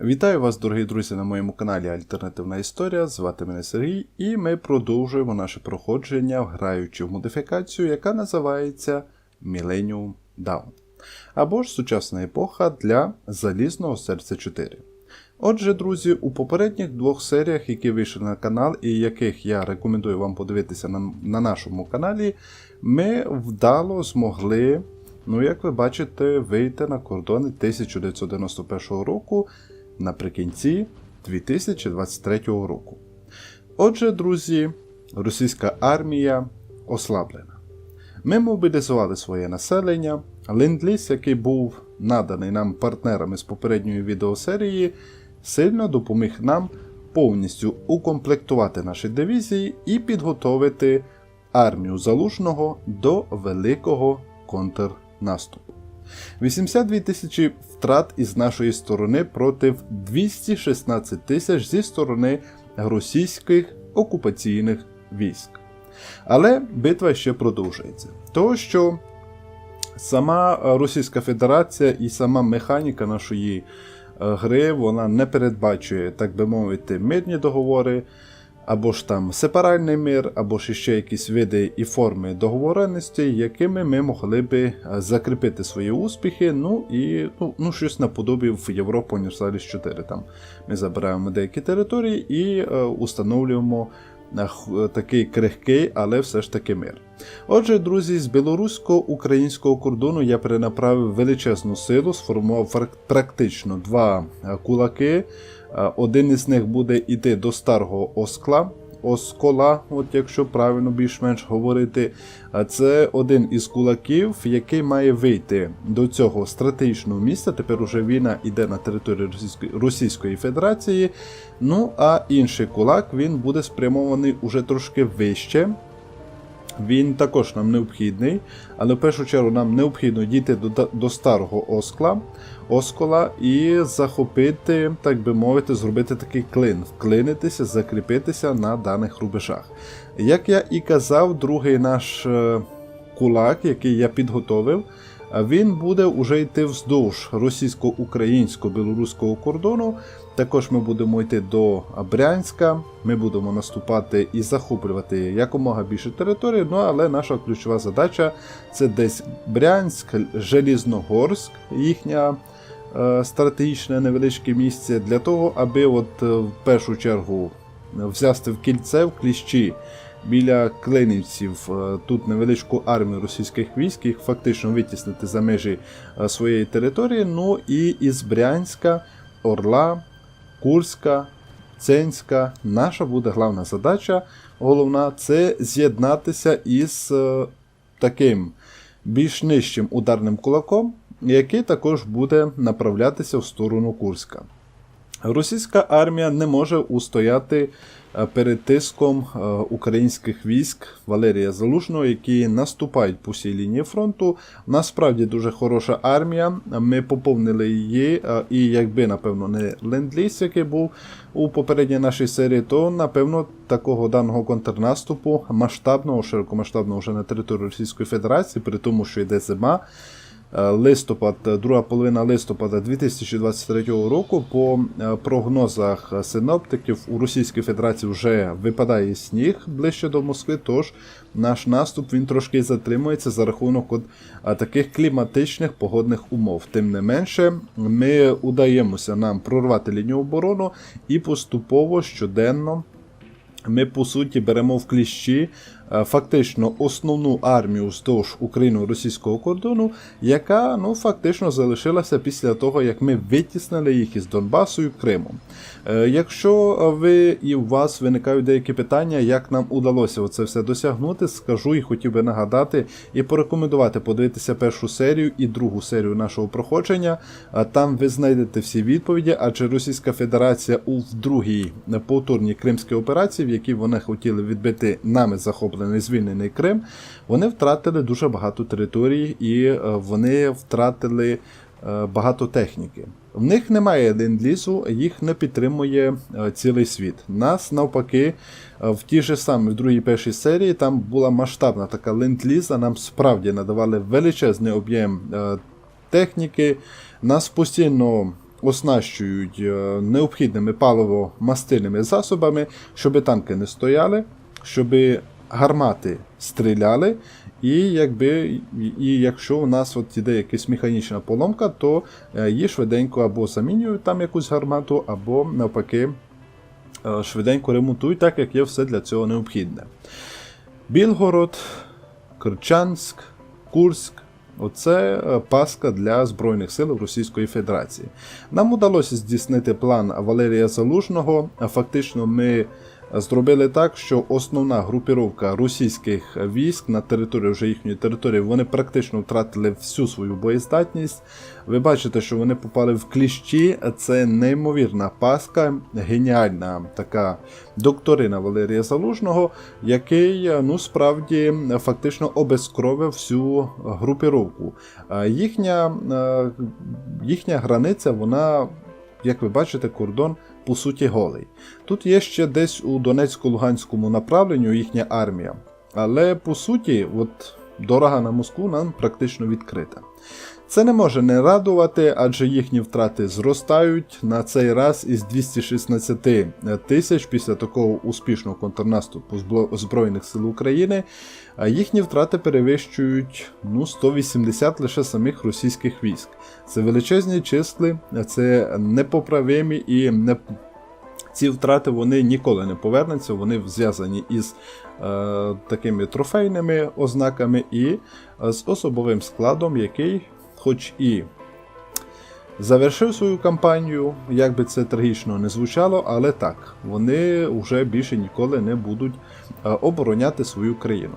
Вітаю вас, дорогі друзі, на моєму каналі Альтернативна Історія. Звати мене Сергій, і ми продовжуємо наше проходження, граючи в модифікацію, яка називається Millennium Dawn. Або ж сучасна епоха для Залізного серця 4. Отже, друзі, у попередніх двох серіях, які вийшли на канал, і яких я рекомендую вам подивитися на, на нашому каналі, ми вдало змогли, ну як ви бачите, вийти на кордони 1991 року наприкінці 2023 року. Отже, друзі, російська армія ослаблена. Ми мобілізували своє населення. Ленд-ліз, який був наданий нам партнерами з попередньої відеосерії, сильно допоміг нам повністю укомплектувати наші дивізії і підготовити армію залужного до великого контрнаступу. 82 тисячі втрат із нашої сторони проти 216 тисяч зі сторони російських окупаційних військ. Але битва ще продовжується. Того, що сама Російська Федерація і сама механіка нашої е, гри вона не передбачує, так би мовити, мирні договори, або ж там сепаральний мир, або ж ще якісь види і форми договореності, якими ми могли би е, закріпити свої успіхи, ну і ну, ну щось наподобі в Європу Універсаліс 4. Там ми забираємо деякі території і е, установлюємо е, такий крихкий, але все ж таки мир. Отже, друзі, з білорусько-українського кордону я перенаправив величезну силу, сформував практично два е, кулаки. Е, Один із них буде йти до старого Оскла. Оскола, от якщо правильно більш-менш говорити, це один із кулаків, який має вийти до цього стратегічного місця. Тепер уже війна йде на території Російської, Російської Федерації. Ну а інший кулак він буде спрямований уже трошки вище. Він також нам необхідний, але в першу чергу нам необхідно дійти до, до старого оскла, оскола і захопити, так би мовити, зробити такий клин, вклинитися, закріпитися на даних рубежах. Як я і казав, другий наш е, кулак, який я підготовив, він буде вже йти вздовж російсько-українсько-білоруського кордону. Також ми будемо йти до Брянська, ми будемо наступати і захоплювати якомога більше території. Ну але наша ключова задача це десь Брянськ, Желізногорськ, їхня е, стратегічне невеличке місце для того, аби от е, в першу чергу взяти в кільце в кліщі біля Клинівців е, тут невеличку армію російських військ, їх фактично витіснити за межі е, своєї території. Ну і із Брянська, Орла, Курська, Ценська. Наша буде головна задача. Головна це з'єднатися із е, таким більш нижчим ударним кулаком, який також буде направлятися в сторону Курська. Російська армія не може устояти перед тиском е, українських військ Валерія Залужного, які наступають по всій лінії фронту. Насправді дуже хороша армія. Ми поповнили її, е, і якби, напевно, не ленд-ліз, який був у попередній нашій серії, то напевно такого даного контрнаступу масштабного, широкомасштабного вже на території Російської Федерації, при тому, що йде зима. Е, листопад, е, друга половина листопада 2023 року. По е, прогнозах синоптиків у Російській Федерації вже випадає сніг ближче до Москви. Тож наш наступ він трошки затримується за рахунок от таких кліматичних погодних умов. Тим не менше, ми удаємося нам прорвати лінію оборону і поступово щоденно. Ми по суті беремо в кліщі фактично основну армію вздовж україно-російського кордону, яка ну фактично залишилася після того, як ми витіснили їх із Донбасу і Криму. Е, Якщо ви і у вас виникають деякі питання, як нам удалося це все досягнути, скажу і хотів би нагадати і порекомендувати подивитися першу серію і другу серію нашого проходження. Там ви знайдете всі відповіді, адже Російська Федерація у другій повторній кримській операції, в якій вони хотіли відбити нами захоплений звільнений Крим, вони втратили дуже багато територій і е, вони втратили е, багато техніки. В них немає ленд-лізу, їх не підтримує е, цілий світ. Нас навпаки, в тій же самій в другій першій серії там була масштабна така ленд-ліза, нам справді надавали величезний об'єм техніки. Нас постійно оснащують необхідними паливо-мастильними засобами, щоб танки не стояли, щоб гармати стріляли. І якби, і якщо у нас от іде якась механічна поломка, то е, її швиденько або замінюють там якусь гармату, або навпаки е, швиденько ремонтують, так як є все для цього необхідне. Білгород, Керчанськ, Курськ. Оце е, паска для Збройних сил Російської Федерації. Нам удалося здійснити план Валерія Залужного. Фактично, ми зробили так, що основна групіровка російських військ на території вже їхньої території вони практично втратили всю свою боєздатність. Ви бачите, що вони попали в кліщі. Це неймовірна паска, геніальна така докторина Валерія Залужного, який ну справді фактично обезкровив всю групіровку. Їхня, їхня границя, вона, як ви бачите, кордон по суті голий. Тут є ще десь у Донецько-Луганському направленню їхня армія. Але по суті, от дорога на Москву нам практично відкрита. Це не може не радувати, адже їхні втрати зростають на цей раз із 216 тисяч після такого успішного контрнаступу Збро- Збройних сил України. Їхні втрати перевищують ну, 180 лише самих російських військ. Це величезні числи, це непоправимі і не. Ці втрати вони ніколи не повернуться, вони зв'язані із е, такими трофейними ознаками і з особовим складом, який, хоч і завершив свою кампанію, як би це трагічно не звучало, але так, вони вже більше ніколи не будуть е, обороняти свою країну.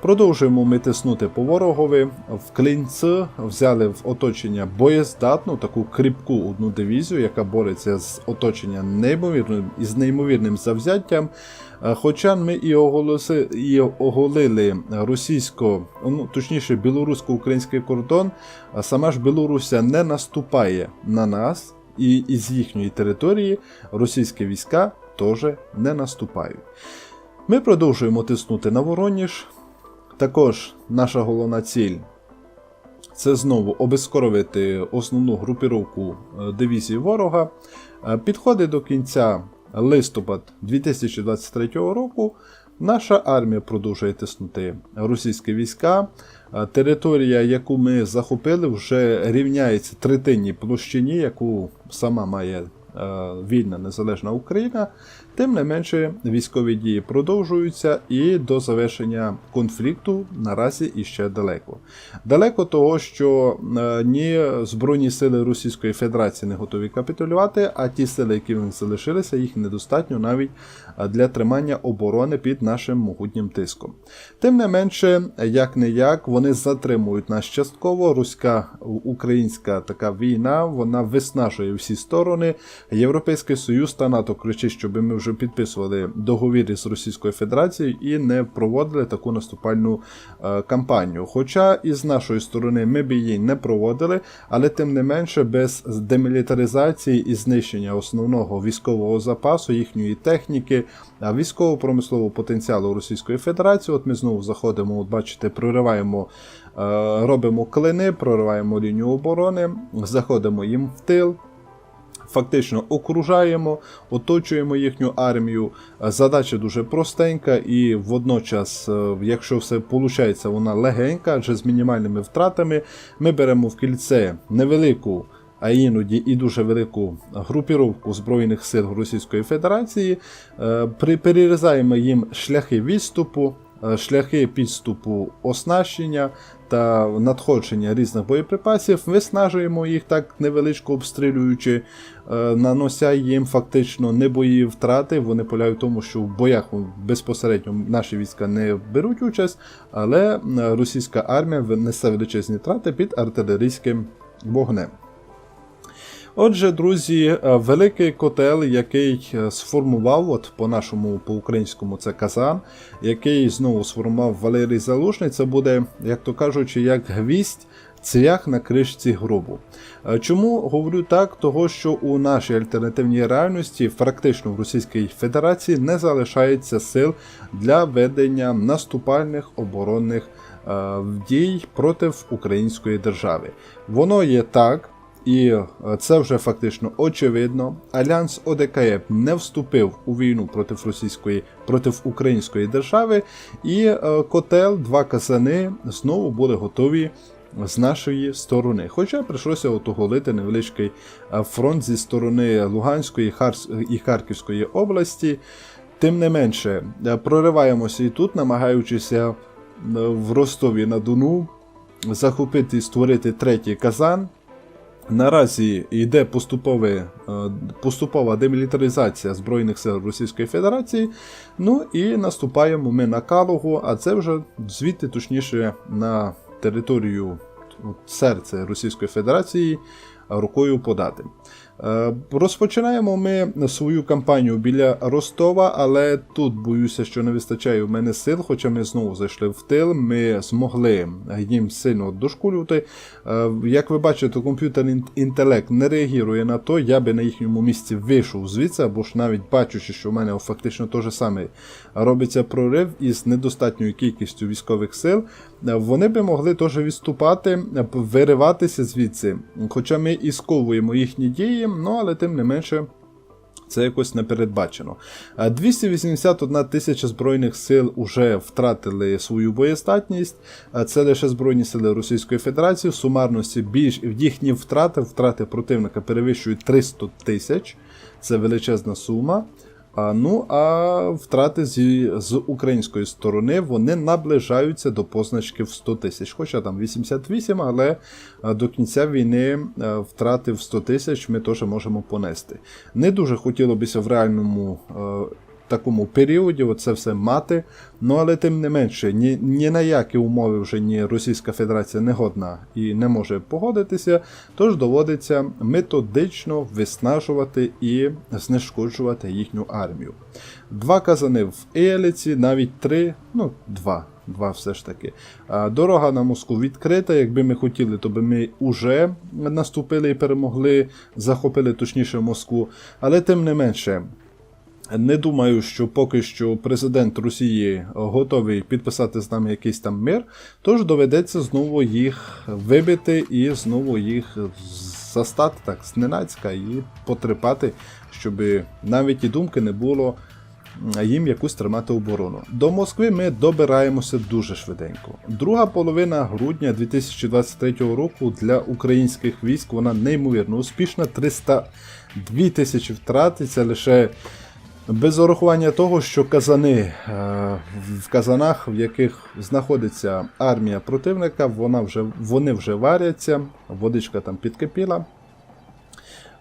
Продовжуємо ми тиснути по ворогові. В клінці взяли в оточення боєздатну, таку кріпку одну дивізію, яка бореться з оточенням неймовірним із неймовірним завзяттям. Е, Хоча ми і, оголоси, і оголили російсько, ну точніше, білорусько-український кордон, а сама ж Білоруся не наступає на нас, і із їхньої території російські війська теж не наступають. Ми продовжуємо тиснути на Вороніж. Також наша головна ціль це знову обезкоровити основну групіровку е, дивізії ворога. Е, Підходить до кінця листопад 2023 року. Наша армія продовжує тиснути російські війська. Е, Територія, яку ми захопили, вже рівняється третинній площині, яку сама має е, вільна незалежна Україна. Тим не менше, військові дії продовжуються і до завершення конфлікту наразі іще далеко. Далеко того, що е, ні Збройні сили Російської Федерації не готові капітулювати, а ті сили, які в них залишилися, їх недостатньо навіть е, для тримання оборони під нашим могутнім тиском. Тим не менше, як не як, вони затримують нас частково. Руська українська така війна, вона виснажує всі сторони. Європейський Союз та НАТО кричить, щоб ми вже підписували договір із Російською Федерацією і не проводили таку наступальну е, кампанію. Хоча із нашої сторони ми б її не проводили, але тим не менше без демілітаризації і знищення основного військового запасу, їхньої техніки, військово-промислового потенціалу Російської Федерації. От ми знову заходимо, от бачите, прориваємо. е, Робимо клини, прориваємо лінію оборони, заходимо їм в тил, фактично окружаємо, оточуємо їхню армію. Е, Задача дуже простенька, і водночас, е, якщо все виходить, вона легенька, адже з мінімальними втратами, ми беремо в кільце невелику. А іноді і дуже велику групіровку Збройних сил Російської Федерації, е, перерізаємо їм шляхи відступу, шляхи підступу оснащення та надходження різних боєприпасів, виснажуємо їх так невеличко обстрілюючи, е, нанося їм фактично не бої втрати. Вони полягають в тому, що в боях безпосередньо наші війська не беруть участь, але е, російська армія несе величезні втрати під артилерійським вогнем. Отже, друзі, е, великий котел, який е, сформував, от по нашому, по українському це казан, який знову сформував Валерій Залужний, це буде, як то кажучи, як гвість. Цвях на кришці гробу. Е, Чому говорю так? Того, що у нашій альтернативній реальності, фактично в Російській Федерації, не залишається сил для ведення наступальних оборонних е, дій проти української держави. Воно є так, і е, це вже фактично очевидно. Альянс ОДКЕ не вступив у війну проти російської проти української держави, і е, котел, два казани знову були готові. З нашої сторони, хоча прийшлося от оголити невеличкий е, фронт зі сторони Луганської і Харківської області. Тим не менше, прориваємося і тут, намагаючися в Ростові на Дону захопити і створити третій казан. Наразі йде поступове, е, поступова демілітаризація Збройних сил Російської Федерації. Ну і наступаємо ми на Калугу, а це вже звідти, точніше, на територію серця Російської Федерації рукою подати. Е, Розпочинаємо ми свою кампанію біля Ростова, але тут боюся, що не вистачає в мене сил, хоча ми знову зайшли в тил, ми змогли їм сильно дошкулювати. Е, Як ви бачите, комп'ютерний інтелект не реагує на то, я би на їхньому місці вийшов звідси, або ж навіть бачучи, що в мене фактично те ж саме робиться прорив із недостатньою кількістю військових сил, е, вони би могли теж відступати, вириватися звідси. Хоча ми і сковуємо їхні дії, ну але тим не менше. Це якось не передбачено. Е, 281 тисяча збройних сил вже втратили свою боєздатність. Е, Це лише Збройні сили Російської Федерації. В сумарності більш їхні втрати, втрати противника перевищують 300 тисяч. Це величезна сума. А, ну а втрати зі, з української сторони вони наближаються до позначки в 100 тисяч. Хоча там 88, але до кінця війни втрати в 100 тисяч ми теж можемо понести. Не дуже хотіло бися в реальному. Такому періоді це все мати, ну але тим не менше, ні, ні на які умови вже ні Російська Федерація не годна і не може погодитися, тож доводиться методично виснажувати і знешкоджувати їхню армію. Два казани в Еліці, навіть три, ну два. Два все ж таки. Дорога на Москву відкрита. Якби ми хотіли, то би ми вже наступили і перемогли, захопили точніше Москву. Але тим не менше, не думаю, що поки що президент Росії готовий підписати з нами якийсь там мир, тож доведеться знову їх вибити і знову їх застати так зненацька і потрепати, щоб навіть і думки не було їм якусь тримати оборону. До Москви ми добираємося дуже швиденько. Друга половина грудня 2023 року для українських військ вона неймовірно успішна. 302 тисячі втрат, це лише без урахування того, що казани е, в казанах, в яких знаходиться армія противника, вона вже, вони вже варяться, водичка там підкипіла.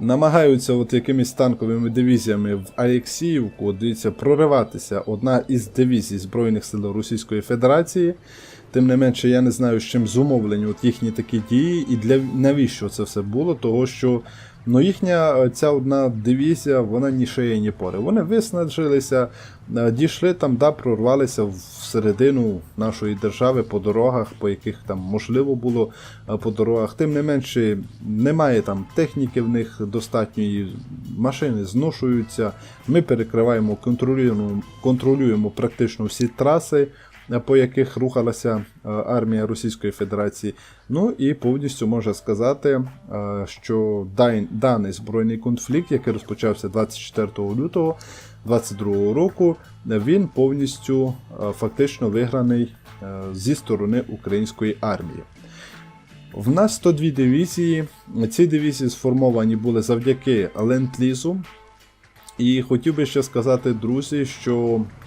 Намагаються от якимись танковими дивізіями в Алексіївку, дивіться, прориватися одна із дивізій Збройних сил Російської Федерації. Тим не менше, я не знаю, з чим зумовлені от їхні такі дії, і для навіщо це все було, того що ну, їхня е, ця одна дивізія, вона ні шиє, ні пори. Вони виснажилися, е, дійшли там, да, прорвалися всередину нашої держави по дорогах, по яких там можливо було е, по дорогах. Тим не менше, немає там техніки в них достатньої, машини зношуються. Ми перекриваємо, контролюємо, контролюємо практично всі траси по яких рухалася е, армія Російської Федерації. Ну і повністю можна сказати, е, що даний збройний конфлікт, який розпочався 24 лютого 2022 року, він повністю е, фактично виграний е, зі сторони української армії. В нас 102 дивізії. Ці дивізії сформовані були завдяки ленд-лізу. І хотів би ще сказати, друзі, що Е,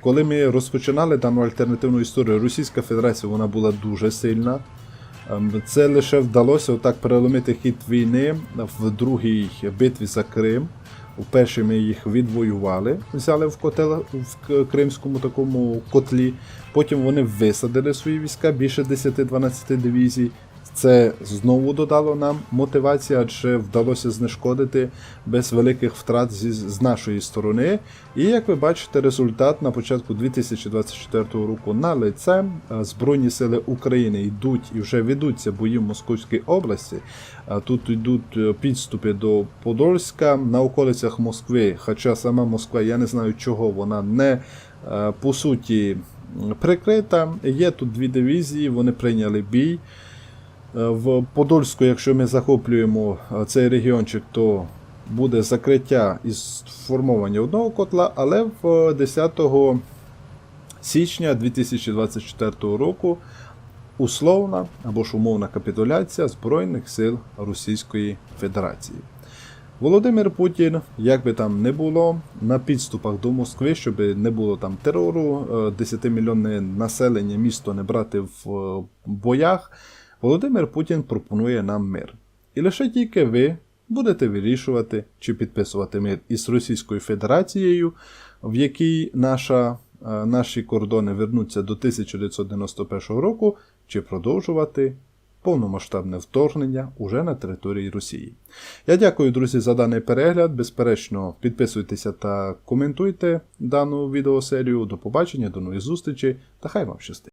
Коли ми розпочинали дану альтернативну історію, Російська Федерація вона була дуже сильна. Ем, Це лише вдалося отак переломити хід війни в другій битві за Крим. У першій ми їх відвоювали, взяли в котел в кримському такому котлі. Потім вони висадили свої війська більше 10-12 дивізій. Це знову додало нам мотивації, адже вдалося знешкодити без великих втрат зі, з нашої сторони. І як ви бачите, результат на початку 2024 року на лице Збройні сили України йдуть і вже ведуться бої в Московській області. Тут йдуть е, підступи до Подольська на околицях Москви. Хоча сама Москва, я не знаю чого, вона не е, по суті прикрита. Є тут дві дивізії, вони прийняли бій. Е, В Подольську, якщо ми захоплюємо е, цей регіончик, то буде закриття і сформування одного котла, але в е, 10 січня 2024 року условна або ж умовна капітуляція Збройних сил Російської Федерації. Володимир Путін, як би там не було, на підступах до Москви, щоб не було там терору, 10-мільйонне населення місто не брати в е, боях, Володимир Путін пропонує нам мир. І лише тільки ви будете вирішувати, чи підписувати мир із Російською Федерацією, в якій наша, е, наші кордони вернуться до 1991 року, чи продовжувати повномасштабне вторгнення уже на території Росії. Я дякую, друзі, за даний перегляд. Безперечно, підписуйтеся та коментуйте дану відеосерію. До побачення, до нових зустрічей та хай вам щастить!